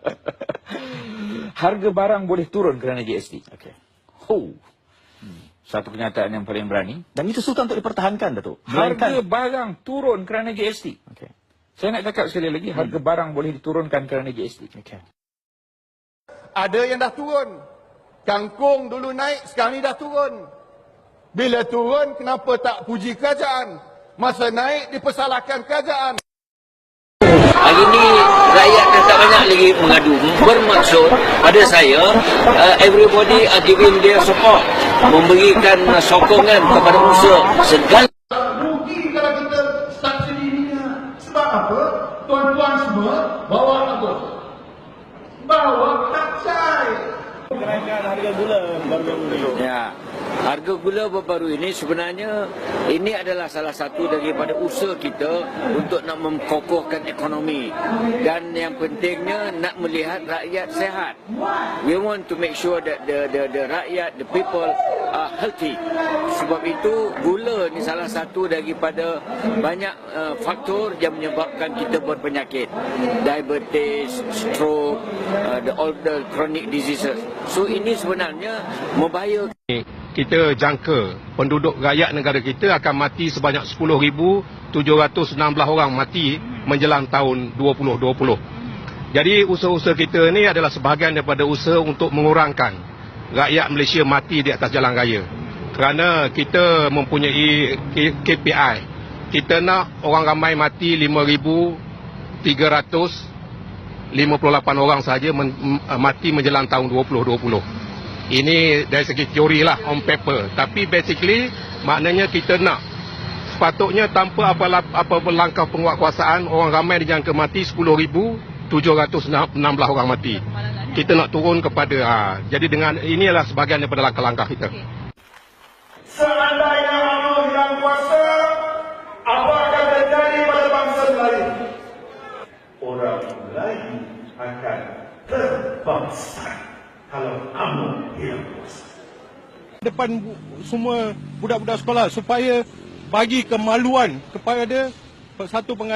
Harga barang boleh turun kerana GST. Okey. Oh. Satu kenyataan yang paling berani. Dan itu sultan untuk dipertahankan, Datuk. Harga barang turun kerana GST. Okey. Saya nak cakap sekali lagi, harga barang boleh diturunkan kerana GST. Okey. Ada yang dah turun. Kangkung dulu naik, sekarang ni dah turun. Bila turun, kenapa tak puji kerajaan? Masa naik, dipersalahkan kerajaan. Hari ini rakyat dah tak banyak lagi mengadu. Bermaksud pada saya, uh, everybody are giving their support. Memberikan uh, sokongan kepada usaha. Segala Rugi kalau kita subsidi minyak. Sebab apa? Tuan-tuan semua bawa apa? Bawa kacai. Ya, harga gula baru-baru ini sebenarnya ini adalah salah satu daripada usaha kita untuk nak mengkokohkan ekonomi dan yang pentingnya nak melihat rakyat sehat. We want to make sure that the the the rakyat, the people are healthy. Sebab itu gula ni salah satu daripada banyak uh, faktor yang menyebabkan kita berpenyakit. Diabetes, stroke, uh, the all the chronic diseases. So ini sebenarnya membahayakan kita jangka penduduk rakyat negara kita akan mati sebanyak 10,716 orang mati menjelang tahun 2020. Jadi usaha-usaha kita ni adalah sebahagian daripada usaha untuk mengurangkan rakyat Malaysia mati di atas jalan raya. Kerana kita mempunyai KPI. Kita nak orang ramai mati 5,358 orang sahaja mati menjelang tahun 2020. Ini dari segi teori lah on paper. Tapi basically maknanya kita nak sepatutnya tanpa apa apa langkah penguatkuasaan orang ramai dijangka mati 10,716 orang mati. Kita nak turun kepada ha, jadi dengan ini adalah sebahagian daripada langkah-langkah kita. Seandainya Allah yang kuasa, apa akan terjadi pada bangsa Melayu? Orang Melayu akan terbangsa kalau kamu kuasa. depan semua budak-budak sekolah supaya bagi kemaluan kepada satu pengajian